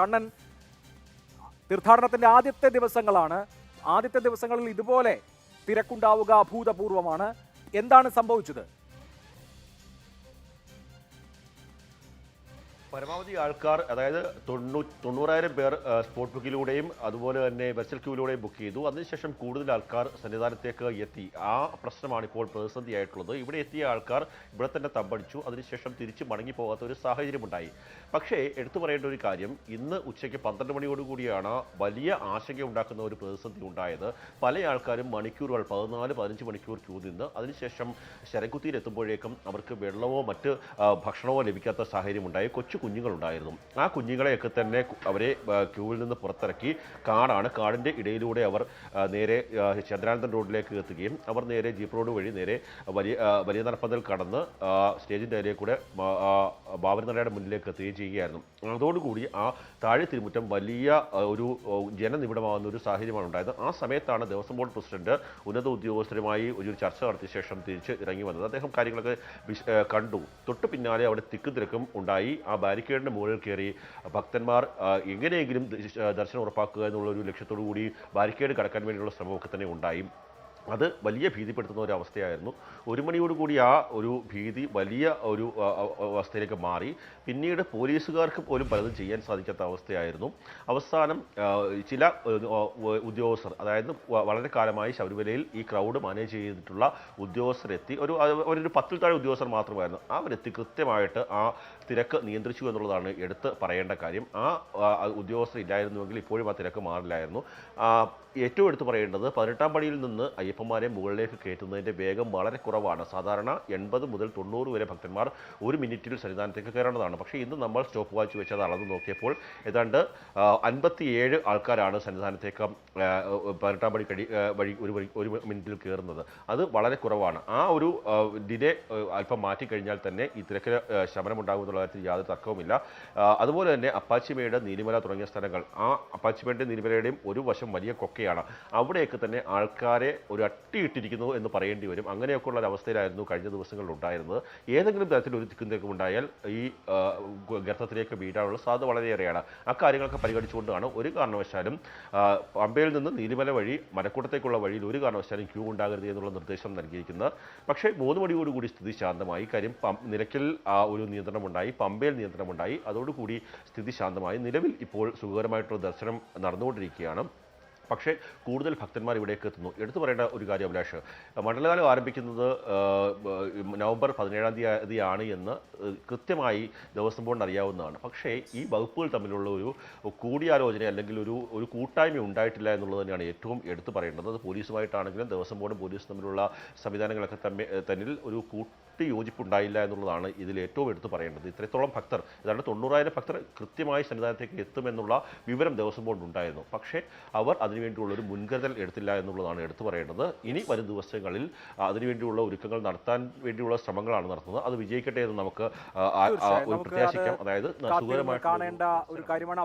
കണ്ണൻ തീർത്ഥാടനത്തിന്റെ ആദ്യത്തെ ദിവസങ്ങളാണ്. ആദ്യത്തെ ദിവസങ്ങളിൽ ഇതുപോലെ തിരക്കുണ്ടാവുക അഭൂതപൂർവമാണ്. എന്താണ് സംഭവിച്ചത്? പരമാവധി ആൾക്കാർ അതായത് തൊണ്ണൂ തൊണ്ണൂറായിരം പേർ സ്പോട്ട് ബുക്കിലൂടെയും അതുപോലെ തന്നെ വെർച്വൽ ക്യൂവിലൂടെയും ബുക്ക് ചെയ്തു. അതിനുശേഷം കൂടുതൽ ആൾക്കാർ സന്നിധാനത്തേക്ക് എത്തി. ആ പ്രശ്നമാണ് ഇപ്പോൾ പ്രതിസന്ധിയായിട്ടുള്ളത്. ഇവിടെ എത്തിയ ആൾക്കാർ ഇവിടെ തന്നെ തമ്പടിച്ചു. അതിനുശേഷം തിരിച്ച് മടങ്ങി പോകാത്ത ഒരു സാഹചര്യമുണ്ടായി. പക്ഷേ എടുത്തു പറയേണ്ട ഒരു കാര്യം ഇന്ന് ഉച്ചയ്ക്ക് പന്ത്രണ്ട് മണിയോടുകൂടിയാണ് വലിയ ആശങ്ക ഉണ്ടാക്കുന്ന ഒരു പ്രതിസന്ധി ഉണ്ടായത്. പല ആൾക്കാരും മണിക്കൂറുകൾ പതിനാല് പതിനഞ്ച് മണിക്കൂർ ക്യൂ നിന്ന് അതിനുശേഷം ശരക്കുത്തിയിലെത്തുമ്പോഴേക്കും അവർക്ക് വെള്ളമോ മറ്റ് ഭക്ഷണമോ ലഭിക്കാത്ത സാഹചര്യം ഉണ്ടായി കൊച്ചു കുഞ്ഞുങ്ങളുണ്ടായിരുന്നു. ആ കുഞ്ഞുങ്ങളെയൊക്കെ തന്നെ അവരെ ക്യൂവിൽ നിന്ന് പുറത്തിറക്കി കാടാണ്. കാടിന്റെ ഇടയിലൂടെ അവർ നേരെ ചന്ദ്രാനന്ദൻ റോഡിലേക്ക് എത്തുകയും അവർ നേരെ ജീപ്പ് റോഡ് വഴി നേരെ വലിയ വലിയ നടപ്പന്തൽ കടന്ന് സ്റ്റേജിന്റെ ഇടയിൽ കൂടെ ബാബരിനടയുടെ മുന്നിലേക്ക് എത്തുകയും ചെയ്യുകയായിരുന്നു. അതോടുകൂടി ആ താഴെ തിരുമുറ്റം വലിയ ഒരു ജനനിബിഡമാകുന്ന ഒരു സാഹചര്യമാണ് ഉണ്ടായത്. ആ സമയത്താണ് ദേവസ്വം ബോർഡ് പ്രസിഡന്റ് ഉന്നത ഉദ്യോഗസ്ഥരുമായി ഒരു ചർച്ച നടത്തിയ ശേഷം തിരിച്ച് ഇറങ്ങി വന്നത്. അദ്ദേഹം കാര്യങ്ങളൊക്കെ കണ്ടു. തൊട്ടു പിന്നാലെ അവിടെ തിക്കും തിരക്കും ഉണ്ടായി. ആ ബാരിക്കേഡിന്റെ മുകളിൽ കയറി ഭക്തന്മാർ എങ്ങനെയെങ്കിലും ദർശനം ഉറപ്പാക്കുക എന്നുള്ള ഒരു ലക്ഷ്യത്തോടു കൂടി ബാരിക്കേഡ് കടക്കാൻ വേണ്ടിയുള്ള ശ്രമമൊക്കെ തന്നെ ഉണ്ടായി. അത് വലിയ ഭീതിപ്പെടുത്തുന്ന ഒരു അവസ്ഥയായിരുന്നു. ഒരു മണിയോടുകൂടി ആ ഒരു ഭീതി വലിയ ഒരു അവസ്ഥയിലേക്ക് മാറി. പിന്നീട് പോലീസുകാർക്ക് പോലും പലതും ചെയ്യാൻ സാധിക്കാത്ത അവസ്ഥയായിരുന്നു. അവസാനം ചില ഉദ്യോഗസ്ഥർ അതായത് വളരെ കാലമായി ശബരിമലയിൽ ഈ ക്രൗഡ് മാനേജ് ചെയ്തിട്ടുള്ള ഉദ്യോഗസ്ഥരെത്തി. ഒരു അവരൊരു പത്തിൽ താഴെ ഉദ്യോഗസ്ഥർ മാത്രമായിരുന്നു. അവരെത്തി കൃത്യമായിട്ട് ആ തിരക്ക് നിയന്ത്രിച്ചു എന്നുള്ളതാണ് എടുത്ത് പറയേണ്ട കാര്യം. ആ, ഉദ്യോഗസ്ഥർ ഇല്ലായിരുന്നുവെങ്കിൽ ഇപ്പോഴും ആ തിരക്ക് മാറില്ലായിരുന്നു. ഏറ്റവും എടുത്തു പറയേണ്ടത് പതിനെട്ടാം പടിയിൽ നിന്ന് അയ്യപ്പന്മാരെ മുകളിലേക്ക് കയറ്റുന്നതിന്റെ വേഗം വളരെ കുറവാണ്. സാധാരണ എൺപത് മുതൽ തൊണ്ണൂറ് വരെ ഭക്തന്മാർ ഒരു മിനിറ്റിൽ സന്നിധാനത്തേക്ക് കയറേണ്ടതാണ്. പക്ഷേ ഇന്ന് നമ്മൾ സ്റ്റോപ്പ് വാച്ച് വെച്ച് അത് അളന്ന് നോക്കിയപ്പോൾ ഏതാണ്ട് അൻപത്തിയേഴ് ആൾക്കാരാണ് സന്നിധാനത്തേക്ക് പതിനെട്ടാം പടി കടി വഴി ഒരു വഴി ഒരു മിനിറ്റിൽ കയറുന്നത്. അത് വളരെ കുറവാണ്. ആ ഒരു ഡിലേ അല്പം മാറ്റിക്കഴിഞ്ഞാൽ തന്നെ ഈ തിരക്കിന് ശമനമുണ്ടാകും ശമനമുണ്ടാകുമെന്നുള്ള കാര്യത്തിൽ യാതൊരു തർക്കവുമില്ല. അതുപോലെ തന്നെ അപ്പാച്ചിമയുടെ നീലിമല തുടങ്ങിയ സ്ഥലങ്ങൾ. ആ അപ്പാച്ചിമയുടെ നീലിമലയുടെയും ഒരു വശം വലിയ കൊക്കയാണ്. അവിടെയൊക്കെ തന്നെ ആൾക്കാരെ ഒരു അട്ടിയിട്ടിരിക്കുന്നു എന്ന് പറയേണ്ടി വരും. അങ്ങനെയൊക്കെയുള്ള ഒരു അവസ്ഥയിലായിരുന്നു കഴിഞ്ഞ ദിവസങ്ങളിൽ ഉണ്ടായിരുന്നത്. ഏതെങ്കിലും തരത്തിൽ ഒരു തിക്കും ഉണ്ടായാൽ ഈ ഗർത്തത്തിലേക്ക് വീഴാനുള്ള സാധ്യത വളരെയേറെയാണ്. അക്കാര്യങ്ങളൊക്കെ പരിഗണിച്ചുകൊണ്ടാണ് ഒരു കാരണവശാലും പമ്പയിൽ നിന്ന് നീലിമല വഴി മലക്കൂട്ടത്തേക്കുള്ള വഴിയിൽ ഒരു കാരണവശാലും ക്യൂ ഉണ്ടാകരുത് എന്നുള്ള നിർദ്ദേശം നൽകിയിരിക്കുന്നത് പക്ഷേ മൂന്ന് മണിയോടുകൂടി സ്ഥിതി ശാന്തമായി. കാര്യം നിലയ്ക്കൽ ഒരു നിയന്ത്രണമുണ്ടായി. പമ്പയിൽ നിയന്ത്രണമുണ്ടായി. അതോടുകൂടി സ്ഥിതി ശാന്തമായി. നിലവിൽ ഇപ്പോൾ സുഖകരമായിട്ടുള്ള ദർശനം നടന്നുകൊണ്ടിരിക്കുകയാണ്. പക്ഷേ കൂടുതൽ ഭക്തന്മാർ ഇവിടേക്ക് എത്തുന്നു. എടുത്തു പറയേണ്ട ഒരു കാര്യം അഭിലാഷ് മണ്ഡലകാലം ആരംഭിക്കുന്നത് നവംബർ പതിനേഴാം തീയതിയാണ് എന്ന് കൃത്യമായി ദേവസ്വം ബോർഡിന് അറിയാവുന്നതാണ്. പക്ഷേ ഈ വകുപ്പുകൾ തമ്മിലുള്ള ഒരു കൂടിയാലോചന അല്ലെങ്കിൽ ഒരു ഒരു കൂട്ടായ്മ ഉണ്ടായിട്ടില്ല എന്നുള്ളത് തന്നെയാണ് ഏറ്റവും എടുത്തു പറയേണ്ടത്. അത് പോലീസുമായിട്ടാണെങ്കിലും ദേവസ്വം ബോർഡും പോലീസും തമ്മിലുള്ള സംവിധാനങ്ങളൊക്കെ തമ്മിൽ തന്നിൽ ഒരു കൂട്ടി യോജിപ്പുണ്ടായില്ല എന്നുള്ളതാണ് ഇതിൽ ഏറ്റവും എടുത്തു പറയേണ്ടത്. ഇത്രത്തോളം ഭക്തർ ഏതാണ്ട് തൊണ്ണൂറായിരം ഭക്തർ കൃത്യമായി സന്നിധാനത്തേക്ക് എത്തുമെന്നുള്ള വിവരം ദേവസ്വം ബോർഡ് ഉണ്ടായിരുന്നു പക്ഷേ അവർ അതിനുവേണ്ടിയുള്ള ഒരു മുൻകരുതൽ എടുത്തില്ല എന്നുള്ളതാണ് എടുത്തു പറയേണ്ടത്. ഇനി വരും ദിവസങ്ങളിൽ അതിനുവേണ്ടിയുള്ള ഒരുക്കങ്ങൾ നടത്താൻ വേണ്ടിയുള്ള ശ്രമങ്ങളാണ് നടത്തുന്നത്. അത് വിജയിക്കട്ടെ എന്ന് നമുക്ക് പ്രത്യാശിക്കാം. അതായത് കാണേണ്ട ഒരു കാര്യമാണ്.